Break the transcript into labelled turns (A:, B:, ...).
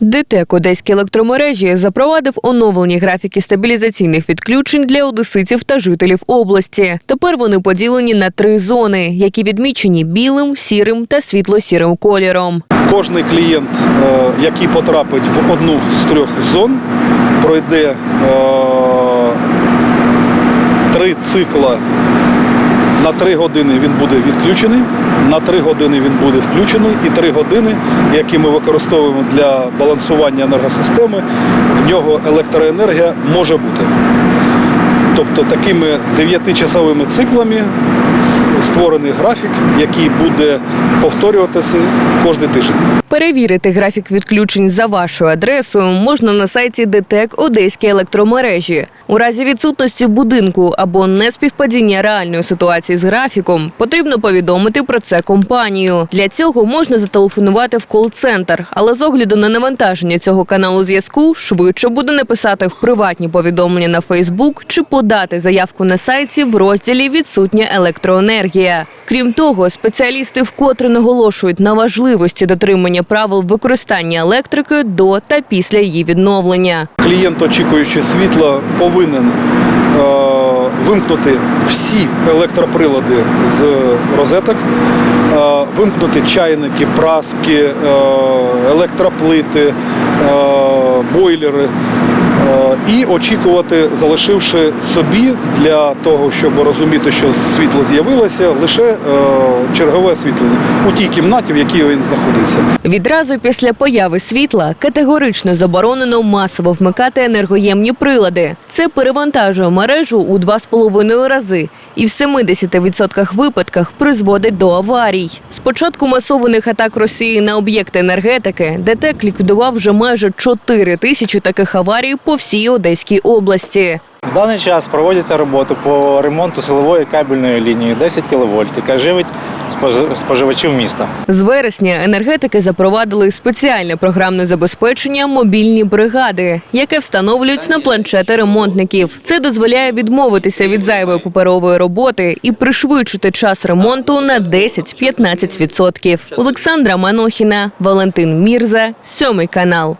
A: ДТЕК Одеські електромережі запровадив оновлені графіки стабілізаційних відключень для одеситів та жителів області. Тепер вони поділені на три зони, які відмічені білим, сірим та світло-сірим кольором.
B: Кожний клієнт, е, який потрапить в одну з трьох зон, пройде е, три цикла. На три години він буде відключений, на три години він буде включений, і три години, які ми використовуємо для балансування енергосистеми, в нього електроенергія може бути. Тобто такими 9-часовими циклами створений графік, який буде повторюватися кожен тиждень.
A: Перевірити графік відключень за вашою адресою можна на сайті ДТЕК Одеські електромережі. У разі відсутності будинку або неспівпадіння реальної ситуації з графіком потрібно повідомити про це компанію. Для цього можна зателефонувати в кол-центр, але з огляду на навантаження цього каналу зв'язку швидше буде написати в приватні повідомлення на Фейсбук чи подати заявку на сайті в розділі Відсутня електроенергія. Крім того, спеціалісти вкотре наголошують на важливості дотримання правил використання електрики до та після її відновлення.
B: Клієнт, очікуючи світла, повинен е, вимкнути всі електроприлади з розеток, е, вимкнути чайники, праски, е, електроплити, е, бойлери. Е, І очікувати, залишивши собі для того, щоб розуміти, що світло з'явилося, лише е, чергове освітлення у тій кімнаті, в якій він знаходиться.
A: Відразу після появи світла категорично заборонено масово вмикати енергоємні прилади. Це перевантажує мережу у 2,5 рази і в 70% випадках призводить до аварій. З початку масованих атак Росії на об'єкти енергетики ДТЕК ліквідував вже майже 4 тисячі таких аварій по всій Одеській області.
C: В даний час проводяться роботи по ремонту силової кабельної лінії 10 кВт, яка живить спожи- споживачів міста.
A: З вересня енергетики запровадили спеціальне програмне забезпечення мобільні бригади, яке встановлюють на планшети ремонтників. Це дозволяє відмовитися від зайвої паперової роботи і пришвидшити час ремонту на 10-15%. Олександра Манохіна, Валентин Мірза, сьомий канал.